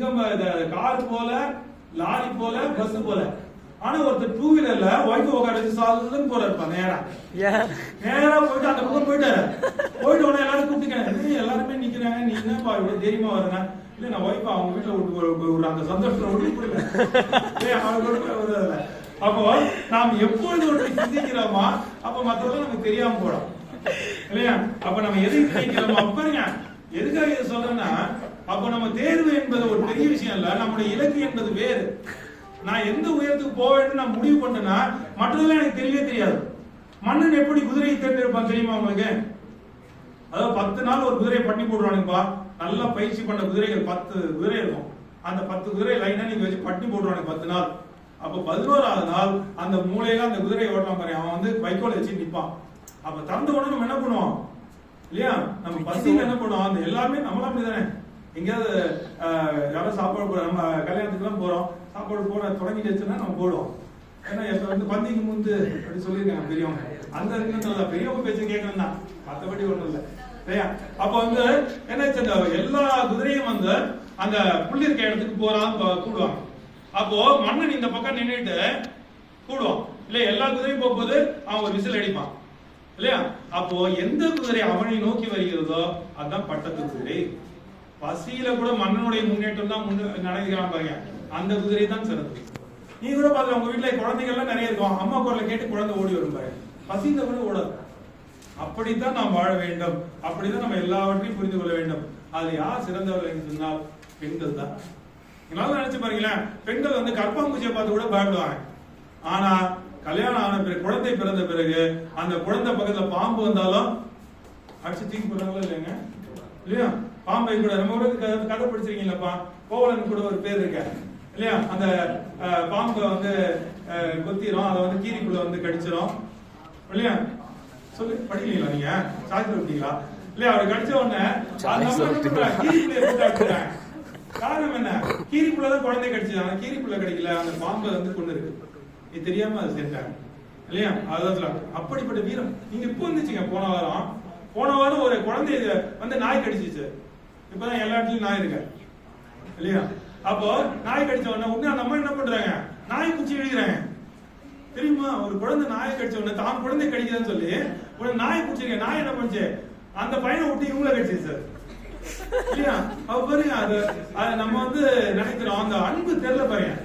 சிங்கம் கார் போல லாரி போல பஸ் போல. ஆனா ஒருத்தர் டூ வீலர்ல ஒய்ஃப் உட்கார வச்சு சாதுன்னு போறாருப்பா நேரா. ஏன்? நேரா போயிட்டு அந்த பக்கம் போயிட்டாரு போயிட்டு உடனே எல்லாரும் கூப்பிட்டுக்காங்க எல்லாருமே நிக்கிறாங்க. நீ என்னப்பா இவ்வளவு தைரியமா வரேன் இல்ல நான் ஒய்ஃப் அவங்க வீட்டுல விட்டு ஒரு- அந்த சந்தோஷத்துல விட்டு கொடுங்க. அவங்க கூட போய் வருதுல்ல. அப்போ நாம் எப்பொழுது ஒன்று சிந்திக்கிறோமா அப்ப மத்ததெல்லாம் நமக்கு தெரியாம போடும் இல்லையா? அப்ப நம்ம எதை சிந்திக்கிறோமோ அப்பங்க எதுக்காக இதை சொல்றேன்னா அப்ப நம்ம தேர்வு என்பது ஒரு பெரிய விஷயம் இல்ல. நம்முடைய இலக்கு என்பது வேறு. நான் எந்த உயரத்துக்கு போக வேண்டும் நான் முடிவு பண்ணேன்னா மற்றதெல்லாம் எனக்கு தெரியவே தெரியாது. மன்னன் எப்படி குதிரையை தேர்ந்தெடுப்பான் தெரியுமா உங்களுக்கு? அதாவது பத்து நாள் ஒரு குதிரையை பண்ணி போடுவானுங்கப்பா நல்லா பயிற்சி பண்ண குதிரைகள் பத்து குதிரை இருக்கும். அந்த பத்து குதிரை லைனா நீங்க வச்சு பட்டி போடுவானுங்க பத்து நாள். அப்ப பதினோராவது நாள் அந்த மூலையில அந்த குதிரையை ஓட்டலாம் பாரு. அவன் வந்து வைக்கோல் வச்சு நிப்பான். அப்ப திறந்த உடனே நம்ம என்ன பண்ணுவோம்? இல்லையா? நம்ம பசியில என்ன பண்ணுவோம்? அந்த எல்லாமே நம்மளாம் அப்படிதானே. எங்கேயாவது யாராவது சாப்பாடு போற நம்ம கல்யாணத்துக்குலாம் போறோம். சாப்பாடு போட தொடங்கிட்டுச்சுன்னா நம்ம போடுவோம். ஏன்னா இப்ப வந்து பந்திக்கு முந்து அப்படி சொல்லியிருக்காங்க பெரியவங்க. அந்த இருக்குன்னு பெரியவங்க பேச்சு கேட்கணும் தான் ஒன்றும் ஒண்ணும் இல்லையா அப்ப வந்து என்ன எல்லா குதிரையும் வந்து அந்த புள்ளி இருக்க இடத்துக்கு போறான் கூடுவாங்க. அப்போ மன்னன் இந்த பக்கம் நின்றுட்டு கூடுவான். இல்லையா எல்லா குதிரையும் போகும்போது அவன் ஒரு விசில் அடிப்பான். இல்லையா? அப்போ எந்த குதிரை அவனை நோக்கி வருகிறதோ அதான் பட்டத்து குதிரை. பசியில கூட மன்னனுடைய முன்னேற்றம் தான் முன்ன நடக்கிறான் பாருங்க. அந்த குதிரை தான் சிறந்தது நீ கூட பாருங்க உங்க வீட்டுல குழந்தைகள்லாம் நிறைய இருக்கும். அம்மா குரலை கேட்டு குழந்தை ஓடி வரும் பாருங்க. பசிந்த கூட ஓடாது. அப்படித்தான் நாம் வாழ வேண்டும். அப்படிதான் நம்ம எல்லாவற்றையும் புரிந்து கொள்ள வேண்டும். அது யார் சிறந்தவர்கள் என்று சொன்னால் பெண்கள் தான். என்னால நினைச்சு பாருங்களேன் பெண்கள் வந்து கற்பாம்பூச்சியை பார்த்து கூட பயப்படுவாங்க. ஆனா கல்யாணம் ஆன பிறகு குழந்தை பிறந்த பிறகு அந்த குழந்தை பக்கத்துல பாம்பு வந்தாலும் அடிச்சு தூக்கி போடுறாங்களா இல்லைங்க? இல்லையா? பாம்பை கூட நம்ம கூட கதை படிச்சிருக்கீங்களப்பா கோவலன் கூட ஒரு பேர் இருக்க. இல்லையா? அந்த பாம்பை வந்து கொத்திரும் அதை வந்து கீரிக்குள்ள வந்து கடிச்சிரும். இல்லையா? சொல்லு படிக்கிறீங்களா நீங்க? சாதி விட்டீங்களா? இல்லையா? அவரை கடிச்ச உடனே. காரணம் என்ன? கீரிக்குள்ளதான் குழந்தை கடிச்சது. ஆனா கீரிக்குள்ள கிடைக்கல. அந்த பாம்பை வந்து கொண்டு இருக்கு. இது தெரியாம அது செஞ்சாங்க இல்லையா? அதான். அப்படிப்பட்ட வீரம். நீங்க இப்போ வந்துச்சுங்க போன வாரம். போன வாரம் ஒரு குழந்தை வந்து நாய் கடிச்சிச்சு. இப்பதான் எல்லா இடத்துலயும் நாய் இருக்கு? இல்லையா? அப்போ நாய் கடிச்ச உடனே உடனே அந்த அம்மா என்ன பண்றாங்க? நாய் குச்சி எழுதுறாங்க தெரியுமா? ஒரு குழந்தை நாயை கடிச்ச உடனே தான் குழந்தை கடிக்குதுன்னு சொல்லி ஒரு நாய் குடிச்சிருக்க நாய் என்ன பண்ணுச்சு? அந்த பையனை விட்டு இவங்கள கடிச்சு சார். இல்லையா? அவ பாருங்க அது நம்ம வந்து நினைக்கிறோம். அந்த அன்பு தெரியல பையன்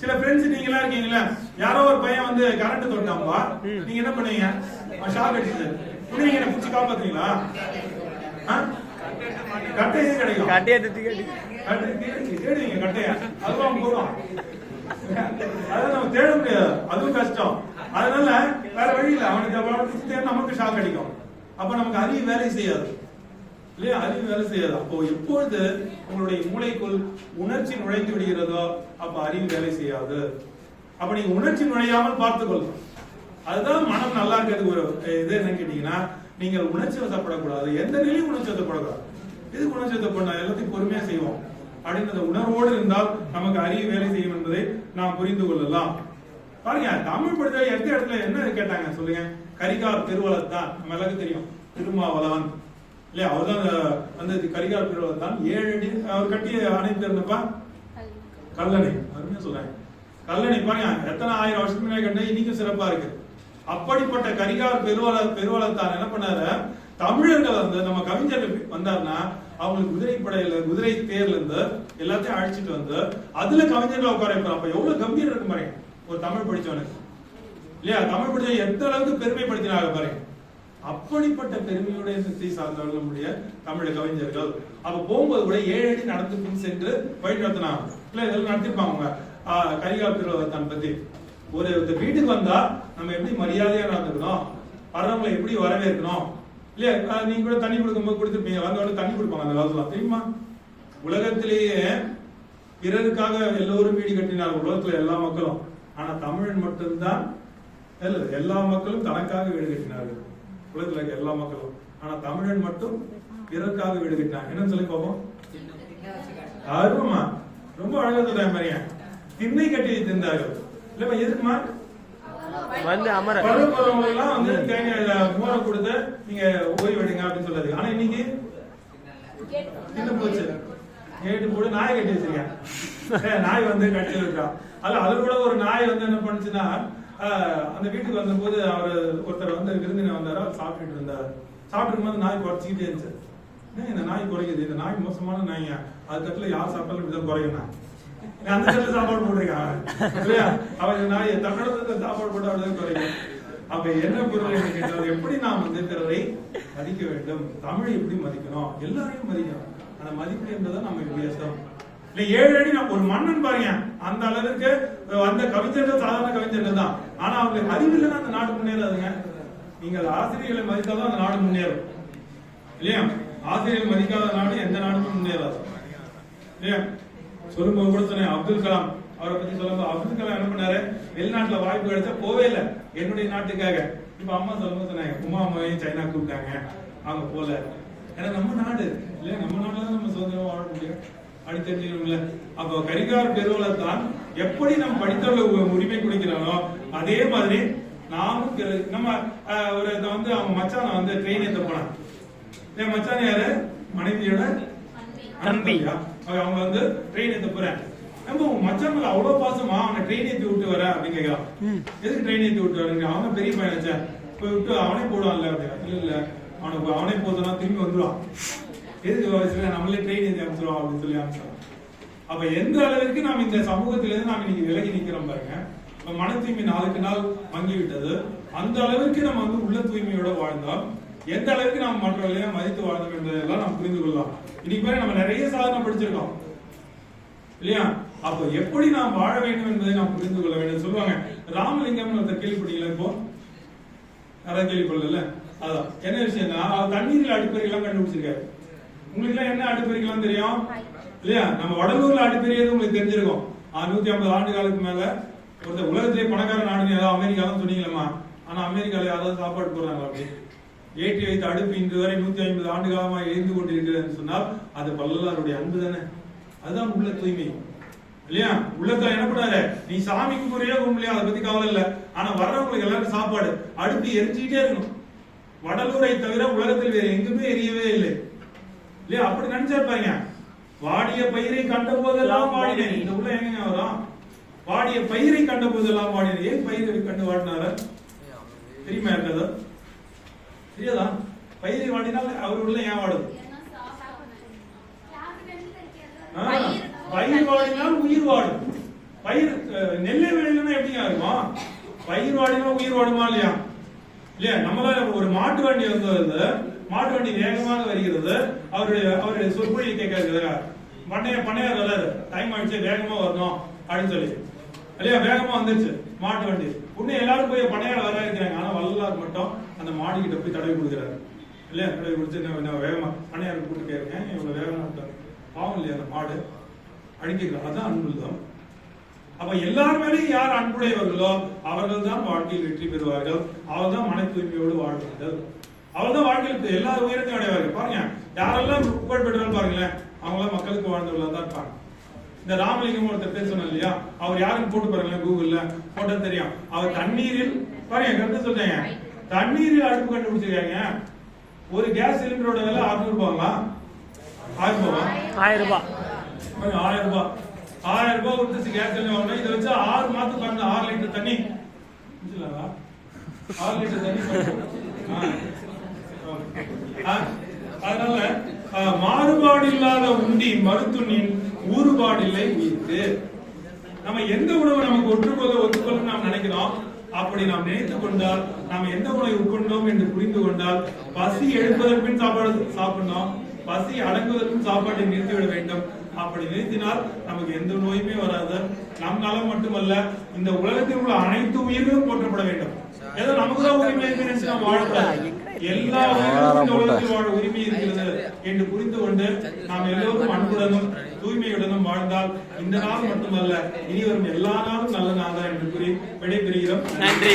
சில ஃப்ரெண்ட்ஸ் நீங்களா இருக்கீங்களா? யாரோ ஒரு பையன் வந்து கரண்ட் தொட்டாம்பா நீங்க என்ன பண்ணுவீங்க? ஷாக் அடிச்சது உடனே நீங்க என்ன பிடிச்சி காப்பாத்துறீங்களா ஆ? கட்டை எது கிடைக்கும் கட்டியா தத்தி கட்டி கட்டை தேடி- தேடுவீங்க கட்டையா. அதுவும் போதும் அதை நம்ம தேட முடியாது. அதுவும் கஷ்டம். அதனால வேற வழி இல்ல. அவனுக்கு அவனுக்கு நமக்கு ஷாக் அடிக்கும். அப்ப நமக்கு அறிவு வேலை செய்யாது. இல்லையா? அறிவு வேலை செய்யாது. அப்போ எப்பொழுது உங்களுடைய மூளைக்குள் உணர்ச்சி நுழைந்து விடுகிறதோ அப்ப அறிவு வேலை செய்யாது. அப்ப நீங்க உணர்ச்சி நுழையாமல் பார்த்துக்கொள்ளும். அதுதான் மனம் நல்லா இருக்கிறது ஒரு இது என்னன்னு கேட்டீங்கன்னா நீங்கள் உணர்ச்சி வசப்படக்கூடாது. எந்த நிலையும் உணர்ச்சி வசப்படக்கூடாது. இது குணச்சத்தை பண்ணா? எல்லாத்தையும் பொறுமையா செய்வோம். அப்படின்றத உணர்வோடு இருந்தால் நமக்கு அரிய வேலை செய்யும் என்பதை நாம் புரிந்து கொள்ளலாம். பாருங்க தமிழ் படித்த எந்த இடத்துல என்ன கேட்டாங்க சொல்லுங்க? கரிகால் திருவளத்தான் நம்ம எல்லாருக்கும் தெரியும். திருமாவளவன். இல்லையா? அவர்தான் அந்த- வந்து கரிகால் திருவளத்தான் ஏழு அடி அவர் கட்டி அணை பேர் கல்லணை. அருமையா சொல்றாங்க. கல்லணை பாருங்க எத்தனை ஆயிரம் வருஷத்துக்கு முன்னாடி கண்ட இன்னைக்கும் சிறப்பா இருக்கு. அப்படிப்பட்ட கரிகால் பெருவள பெருவளத்தான் என்ன பண்ணாரு? தமிழர்கள் வந்து நம்ம கவிஞர்கள் வந்தாருன்னா அவங்களுக்கு குதிரை படையில குதிரை தேர்ல இருந்து எல்லாத்தையும் அழைச்சிட்டு வந்து அதுல கவிஞர்களை உட்கார வைப்பார். அப்ப எவ்வளவு கம்பீரம் இருக்கு பாருங்க ஒரு தமிழ் படிச்சவனுக்கு. இல்லையா? தமிழ் படிச்ச எந்த அளவுக்கு பெருமைப்படுத்தினாங்க பாருங்க அப்படிப்பட்ட பெருமையுடைய சித்தி சார்ந்தவர்கள் நம்முடைய தமிழ் கவிஞர்கள். அப்ப போகும்போது கூட ஏழு அடி நடந்து பின் சென்று வழி நடத்தினாங்க இல்ல இதெல்லாம் நடத்திருப்பாங்க அவங்க. ஆஹ், கரிகால் திருவள்ளுவத்தான் பத்தி. ஒரு ஒருத்தர் வீட்டுக்கு வந்தா நம்ம எப்படி மரியாதையா நடந்துக்கணும்? வர்றவங்களை எப்படி வரவேற்கணும்? இல்லையா? நீங்க கூட தண்ணி கொடுக்கும்போது கொடுத்துருப்பீங்க. வந்த உடனே தண்ணி கொடுப்பாங்க அந்த காலத்துல. தெரியுமா? உலகத்திலேயே பிறருக்காக எல்லோரும் வீடு கட்டினார் உலகத்துல எல்லா மக்களும். ஆனா தமிழன் மட்டும்தான். இல்ல எல்லா மக்களும் தனக்காக வீடு கட்டினார்கள். உலகத்துல இருக்க எல்லா மக்களும். ஆனா தமிழன் மட்டும் பிறருக்காக வீடு கட்டினாங்க. என்னன்னு சொல்லி பார்ப்போம் அருமா ரொம்ப அழகா சொல்றேன் மாதிரியா திண்ணை கட்டி தின்றார்கள் இல்லம்மா எதுக்குமா வந்து அமர. பருவ வந்து தேங்காய் மோரை கொடுத்து நீங்க ஓய்வெடுங்க அப்படின்னு சொல்லுது ஆனா இன்னைக்கு என்ன போச்சு? கேட்டு போட்டு நாய் கட்டி வச்சிருக்கேன். நாய் வந்து கட்டி இருக்கா அல்ல அது கூட ஒரு நாய் வந்து என்ன பண்ணுச்சுன்னா ஆஹ், அந்த வீட்டுக்கு வந்தபோது அவர் ஒருத்தர் வந்து விருந்தினர் வந்தாரா அவர் சாப்பிட்டுட்டு இருந்தாரு. சாப்பிட்டு போது நாய் குறைச்சிக்கிட்டே இருந்துச்சு. இந்த நாய் குறைக்குது இந்த நாய் மோசமான நாய்ங்க அது தட்டுல யார் சாப்பிட்டாலும் இப்படிதான் குறைக்கணும் அந்த தட்டுல சாப்பாடு போட்டிருக்கான் இல்லையா? அவன் இந்த சாப்பாடு போட்டு அப்படிதான் குறையும் அப்ப என்ன பொருள் கேட்டால் எப்படி நாம் வந்து பிறரை மதிக்க வேண்டும்? தமிழை எப்படி மதிக்கணும்? எல்லாரையும் மதிக்கணும். அந்த மதிப்பு என்பதை நம்ம வித்தியாசம். இல்ல ஏழு அடி நான் ஒரு மன்னன் பாருங்க. அந்த அளவுக்கு அந்த கவிஞர்கள் சாதாரண கவிஞர்கள் தான். ஆனா அவங்களுக்கு அறிவு இல்லைன்னா அந்த நாடு முன்னேறாதுங்க. நீங்கள் ஆசிரியர்களை மதித்தாதான் அந்த நாடு முன்னேறும். இல்லையா? ஆசிரியர்கள் மதிக்காத நாடு எந்த நாடுமே முன்னேறாது. இல்லையா? சொல்லும்போது கூட சொன்னேன் அப்துல் கலாம். அவரை பத்தி சொல்லும்போது அப்துல் கலாம் என்ன பண்ணாரு? வெளிநாட்டுல வாய்ப்பு கிடைச்சா போவே இல்லை. என்னுடைய நாட்டுக்காக. இப்ப அம்மா சொல்லும்போது சொன்னாங்க உமா அம்மாவையும் சைனா கூப்பிட்டாங்க? அவங்க போல. ஏன்னா நம்ம நாடு. இல்லையா? நம்ம நாட்டுல தான் நம்ம சுதந்திரமா வாழ முடியும். அப்படி தெரிஞ்சுக்கணும்ல அப்போ கரிகார் பெருவளத்தான் எப்படி நம்ம படித்தவர்கள் உரிமை கொடுக்கிறானோ அதே மாதிரி நாமும் நம்ம ஒரு இதை வந்து அவங்க மச்சான வந்து ட்ரெயின் ஏத்த போனான் என் மச்சான் யாரு? மனைவியோட தம்பி. அவங்க வந்து ட்ரெயின் ஏத்த போறேன். நம்ம மச்சான் மேல அவ்வளவு பாசமா? அவனை ட்ரெயின் ஏத்தி விட்டு வர அப்படின்னு கேட்கலாம் எதுக்கு ட்ரெயின் ஏத்தி விட்டு வரீங்க அவன் பெரிய பையன் வச்சேன் போய் விட்டு அவனே போடுவான்ல அப்படின்னா இல்ல இல்ல. அவனுக்கு அவனே போதுனா திரும்பி வந்துருவான். எதுக்கு வயசுல நம்மளே ட்ரெயின் ஏத்தி அனுப்பிச்சிருவோம் அப்படின்னு சொல்லி அனுப்பிச்சோம் அப்ப எந்த அளவிற்கு நாம் இந்த சமூகத்தில இருந்து நாம் இன்னைக்கு விலகி நிக்கிறோம் பாருங்க. மன தூய்மை நாளுக்கு நாள் மங்கி விட்டது. அந்த அளவிற்கு நம்ம வந்து உள்ள தூய்மையோட வாழ்ந்தோம். எந்த அளவுக்கு நாம் மற்றவர்களையும் மதித்து வாழ்ந்தோம் என்பதெல்லாம் நாம் புரிந்து கொள்ளலாம். இன்னைக்கு பேர் நம்ம நிறைய சாதனை படிச்சிருக்கோம். இல்லையா? அப்போ எப்படி நாம் வாழ வேண்டும் என்பதை நாம் புரிந்து கொள்ள வேண்டும் சொல்லுவாங்க. ராமலிங்கம் ஒருத்தர் கேள்விப்பட்டீங்களா இப்போ? யாராவது கேள்விப்படல அதான். என்ன விஷயம்னா தண்ணீரில் அடிப்பறிகள்லாம் கண்டுபிடிச்சிருக்காரு. உங்களுக்கு எல்லாம் என்ன அடிப்பறிகள்லாம் தெரியும்? இல்லையா? நம்ம வடலூர்ல அடிப்பறியது உங்களுக்கு தெரிஞ்சிருக்கும். நூத்தி ஐம்பது ஆண்டு காலத்துக்கு மேல ஒருத்தர் உலகத்திலே பணக்கார நாடுன்னு ஏதாவது அமெரிக்கா தான் ஆனா அமெரிக்கால யாராவது சாப்பாடு போடுறாங்க அப்படி? ஏற்றி வைத்த அடுப்பு இன்று வரை நூத்தி ஐம்பது ஆண்டு காலமாக எரிந்து கொண்டிருக்கிறது சொன்னால் அது வள்ளலாருடைய அன்பு தானே? அதுதான் உள்ள தூய்மை. இல்லையா? உள்ளத்துல என்ன பண்ணாரு நீ சாமி கும்பிடுறியோ கும்பிடலையோ அதை பத்தி கவலை இல்லை. ஆனா வர்றவங்களுக்கு எல்லாரும் சாப்பாடு. அடுப்பு எரிஞ்சுக்கிட்டே இருக்கணும். வடலூரை தவிர உலகத்தில் வேற எங்குமே எரியவே இல்லை. இல்லையா? அப்படி நினைச்சிருப்பாங்க வாடிய பயிரை கண்ட போதெல்லாம் வாடினேன். இந்த உள்ள எங்க வரும் வாடிய பயிரை கண்ட போதெல்லாம் வாடினேன். ஏன் பயிரை கண்டு வாடினார தெரியுமா இருக்காதோ தெரியாதா பயிரை வாடினால் அவர் உள்ள ஏன் வாடுது? பயிர் வாடினால் உயிர் வாடும். பயிர் நெல்லை விளையலன்னா எப்படிங்க இருக்குமா பயிர் வாடினா உயிர் வாடுமா இல்லையா? இல்லையா? நம்மளால ஒரு மாட்டு வண்டி வந்து மாட்டு வண்டி வேகமாக வருகிறது. அவருடைய அவருடைய சொற்பொழியை கேட்கறது பண்ணைய பண்ணையார் வராரு டைம் ஆயிடுச்சு வேகமா வரணும் அப்படின்னு சொல்லி. இல்லையா? வேகமா வந்துருச்சு மாட்டு வண்டி. உடனே எல்லாரும் போய் பண்ணையார் வர இருக்கிறாங்க ஆனா வல்லார் மட்டும் அந்த மாடிக்கிட்ட போய் தடவி கொடுக்குறாரு. இல்லையா தடவி கொடுத்து என்ன வேகமா பண்ணையாருக்கு கூட்டு கேட்கிறேன் இவ்வளவு வேகமா விட்டாரு பாவம் இல்லையா அந்த மாடு? அடிக்கிறார் அதுதான் அன்புள்ளம். அப்ப எல்லார் மேலேயும் யார் அன்புடையவர்களோ அவர்கள் தான் வாழ்க்கையில் வெற்றி பெறுவார்கள். அவர்கள் தான் மன தூய்மையோடு வாழ்வார்கள். அவர் தான் வாழ்க்கையில் எல்லா உயரத்தையும் அடைவார்கள். பாருங்க யாரெல்லாம் புகழ் பாருங்களேன் அவங்களாம் மக்களுக்கு வாழ்ந்தவர்களா தான் இருப்பாங்க. இந்த ராமலிங்கம் ஒருத்தர் பேர் சொன்ன இல்லையா? அவர் யாருன்னு போட்டு பாருங்களேன் கூகுள்ல போட்டா தெரியும். அவர் தண்ணீரில் பாருங்க கருத்து சொல்றேங்க தண்ணீரில் அடுப்பு கண்டுபிடிச்சிருக்காங்க. ஒரு கேஸ் சிலிண்டரோட விலை அறுநூறு ரூபாங்களா? ஆயிரம் ரூபாவா? ஆயிரம் ரூபாய் ஆயிரம் ரூபாய் ஆயிரம் ரூபாய் கொடுத்து கேஸ் சிலிண்டர் வாங்கினா இதை வச்சு ஆறு மாசத்துக்கு பாருங்க ஆறு லிட்டர் தண்ணி? ஆறு லிட்டர் தண்ணி. அதனால மாறுபாடு இல்லாத உண்டி மருத்துணின் ஊறுபாடு இல்லை உயிர்க்கு நம்ம எந்த உணவு நமக்கு ஒற்றுக்கொள்ள ஒத்துக்கொள்ளும் நாம் நினைக்கிறோம்? அப்படி நாம் நினைத்துக் கொண்டால் நாம் எந்த உணவை உட்கொண்டோம் என்று புரிந்து கொண்டால் பசி எழுப்பதற்கும் சாப்பாடு சாப்பிடணும். பசி அடங்குவதற்கும் சாப்பாட்டை நிறுத்திவிட வேண்டும். அப்படி நிறுத்தினால் நமக்கு எந்த நோயுமே வராது. நம் நலம் மட்டுமல்ல இந்த உலகத்தில் உள்ள அனைத்து உயிர்களும் போற்றப்பட வேண்டும். ஏதோ நமக்கு தான் உரிமை இருக்கு நாம் வாழக்கூடாது எல்லா இந்த உலகத்தில் வாழ உரிமை இருக்கிறது என்று புரிந்து கொண்டு நாம் எல்லோரும் அன்புடனும் தூய்மையுடனும் வாழ்ந்தால் இந்த நாள் மட்டுமல்ல இனி வரும் எல்லா நாளும் நல்ல நாள் தான் என்று கூறி விடைபெறுகிறோம். நன்றி